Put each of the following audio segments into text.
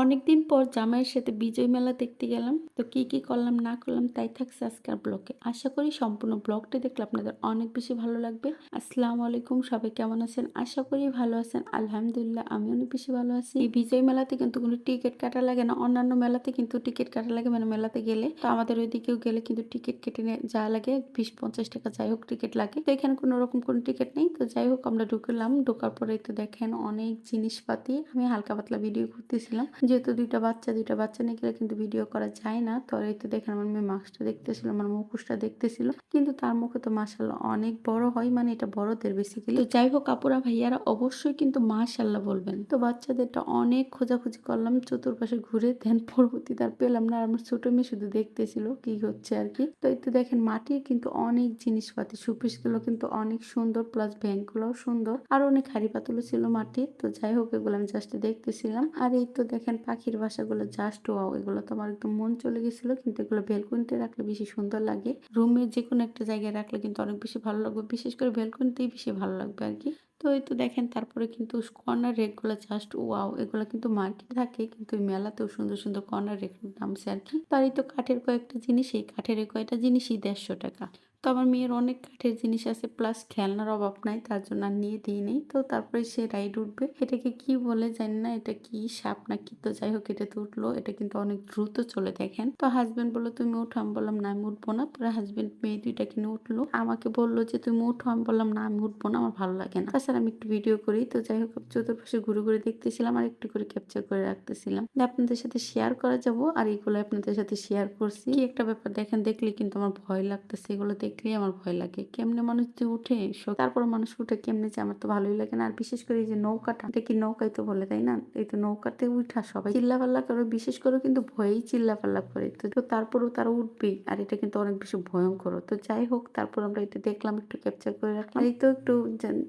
অনেকদিন পর জামাইয়ের সাথে বিজয় মেলা দেখতে গেলাম। তো কি কি করলাম, না করলাম তাই থাকছে আজকের ব্লগে। আশা করি সম্পূর্ণ ব্লগটি দেখলে আপনাদের অনেক বেশি ভালো লাগবে। আসসালামু আলাইকুম, সবাই কেমন আছেন? আশা করি ভালো আছেন। আলহামদুলিল্লাহ আমি অনেক বেশি ভালো আছি। এই বিজয় মেলাতে কিন্তু কোনো টিকিট কাটা লাগে না। অন্যান্য মেলাতে কিন্তু টিকিট কাটা লাগে মানে মেলাতে গেলে। তো আমাদের ওইদিকেও গেলে কিন্তু টিকিট কেটে যা লাগে, বিশ, পঞ্চাশ টাকা যাই হোক টিকিট লাগে। তো এখানে কোনো রকম কোনো টিকিট নেই। তো যাই হোক, আমরা ঢুকলাম। ঢোকার পরে তো দেখেন অনেক জিনিসপাতি। আমি হালকা পাতলা ভিডিও করতেছিলাম। যেহেতু দুইটা বাচ্চা দুইটা বাচ্চা নিয়ে গেলে কিন্তু ভিডিও করা যায় না। তো এই তো দেখেন আমার মেয়ে মাস্কটা দেখতেছিল, আমার মুখোশটা দেখতেছিল। কিন্তু তার মুখে তো মাসাল্লাহ অনেক বড় হয় মানে এটা বড়দের বেসিক্যালি তো যাই হোক, আপুরা ভাইয়ারা অবশ্যই কিন্তু মাশাল্লাহ বলবেন। তো বাচ্চাদেরটা অনেক খোঁজাখুঁজি করলাম, চতুর্পাশে ঘুরে দেন পরবর্তী তার পেলাম না। আর আমার ছোট মেয়ে শুধু দেখতেছিল কি হচ্ছে আর কি। তো এই তো দেখেন, মাটির কিন্তু অনেক জিনিসপাতি সুপিসগুলো কিন্তু অনেক সুন্দর প্লাস ব্যাংক গুলোও সুন্দর। আর অনেক হাড়ি পাতুলো ছিল মাটির। তো যাই হোক, এগুলো আমি জাস্ট দেখতেছিলাম। আর এই তো দেখেন পাখির বাসাগুলো জাস্ট ওয়াও এগুলো তো আমার একদম মন চলে গেছিল, কিন্তু এগুলো বেলকনিতে রাখলে বেশি সুন্দর লাগে। রুমে যে কোনো একটা জায়গায় রাখলে কিন্তু অনেক বেশি ভালো লাগবে, বিশেষ করে বেলকনিতেই বেশি ভালো লাগবে আর কি। তো এই তো দেখেন, তারপরে কিন্তু কর্নার রেকগুলো জাস্ট ওয়াও এগুলো কিন্তু মার্কেটে থাকে, কিন্তু মেলাতেও সুন্দর সুন্দর কর্নার রেক নামছে আর কি। তার এই তো কাঠের কয়েকটা জিনিস, এই কাঠের কয়েকটা জিনিসই দেড়শো টাকা। তো আমার মেয়ের অনেক কাঠের জিনিস আছে প্লাস খেলনার অভাব নাই, তার জন্য আর নিয়ে দিই নেই। তো তারপরে সে রাইড উঠবে। এটাকে কি বলে জানি না, এটা কি সাপ না কি তো যাই হোক এটাতে উঠল। এটা কিন্তু অনেক দ্রুত চলে দেখেন। তো হাজবেন্ড বলল, তুমি উঠো। আমি বললাম, না, আমি উঠবো না। পরে হাজবেন্ড মেয়ে দুইটা কিনে উঠল। আমাকে বলল যে, তুমি উঠো। আমি বললাম, না, আমি উঠবো না, আমার ভালো লাগে না। তাছাড়া আমি একটু ভিডিও করি। তো যাই হোক চতুর্পাশে ঘুরে ঘুরে দেখতেছিলাম আর একটু করে ক্যাপচার করে রাখতেছিলাম। আপনাদের সাথে শেয়ার করা যাব, আর এগুলো আপনাদের সাথে শেয়ার করছি। কি একটা ব্যাপার দেখেন, দেখলে কিন্তু আমার ভয় লাগতেছে। এগুলো দেখলেই আমার ভয় লাগে। কেমনে মানুষ যে উঠে তারপর মানুষ উঠে কেমনে যে আমার তো ভালোই লাগে না। আর বিশেষ করে এই যে নৌকাটা এটা কি নৌকাই তো বলে তাই না? এই তো নৌকাতে উঠা সবাই চিল্লা পাল্লা করে বিশেষ করে কিন্তু ভয়েই চিল্লা পাল্লা করে। তো তারপরেও তারা উঠবেই আর এটা কিন্তু অনেক বেশি ভয়ঙ্কর। তো যাই হোক তারপর আমরা এটা দেখলাম একটু ক্যাপচার করে রাখলাম। এই তো একটু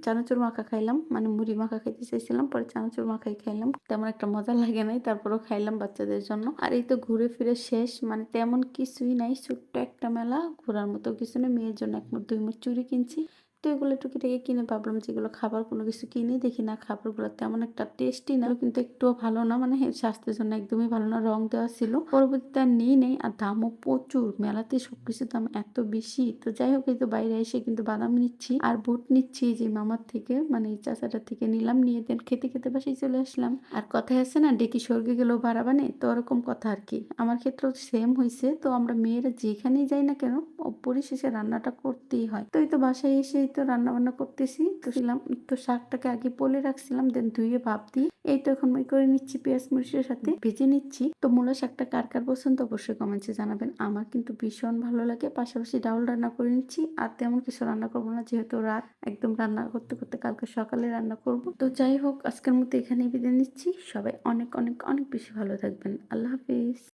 চানাচুর মাখা খাইলাম মানে মুড়ি মাখা খাইতে চাইছিলাম পরে চানাচুর মাখাই খাইলাম। তেমন একটা মজা লাগে নাই তারপরও খাইলাম বাচ্চাদের জন্য। আর এই তো ঘুরে ফিরে শেষ মানে তেমন কিছুই নাই ছোট্ট একটা মেলা ঘোরার মতো কিছু নেই। মেয়ের জন্য এক মুঠ দুই মুঠ চুরি কিনছি। তো এগুলো টুকিটাকি কিনে ভাবলাম যেগুলো খাবার কোনো কিছু কিনে, দেখি না খাবারগুলো তেমন একটা টেস্টি না। কিন্তু একটুও ভালো না মানে স্বাস্থ্যের জন্য একদমই ভালো না, রং দেওয়া ছিল। পরবর্তীতে আর নেই নেই, আর দামও প্রচুর। মেলাতে সবকিছুর দাম এত বেশি। তো যাই হোক, এই তো বাইরে এসে কিন্তু বাদাম নিচ্ছি, আর বুট নিচ্ছি যে মামার থেকে মানে চাচাটার থেকে নিলাম, নিয়ে দেন খেতে খেতে বাসায় চলে আসলাম। আর কথায় আছে না, ডেকি স্বর্গে গেলেও ভাড়া বানে, তো ওরকম কথা আর কি। আমার ক্ষেত্রেও সেম হয়েছে তো আমরা মেয়েরা যেখানেই যাই না কেন পরিশেষে রান্নাটা করতেই হয়। তো এই তো বাসায় এসে তো রান্না বান্না করতেছি। তো ছিলাম, তো শাকটাকে আগে পলে রাখছিলাম দেন ধুয়ে ভাব দিই। এই তো এখন মই করে নিচ্ছি পেঁয়াজ মরিচের সাথে, ভেজে নিচ্ছি। তো মূলা শাকটা কার কার পছন্দ অবশ্যই কমেন্টসে জানাবেন। আমার কিন্তু ভীষণ ভালো লাগে, পাশাপাশি ডাউল রান্না করে নিচ্ছি। আর তেমন কিছু রান্না করব না, যেহেতু রাত, একদম রান্না করতে করতে কালকে সকালে রান্না করব। তো যাই হোক, আজকের মতো এখানেই বিদায় নিচ্ছি। সবাই অনেক অনেক অনেক বেশি ভালো থাকবেন। আল্লাহ হাফিজ।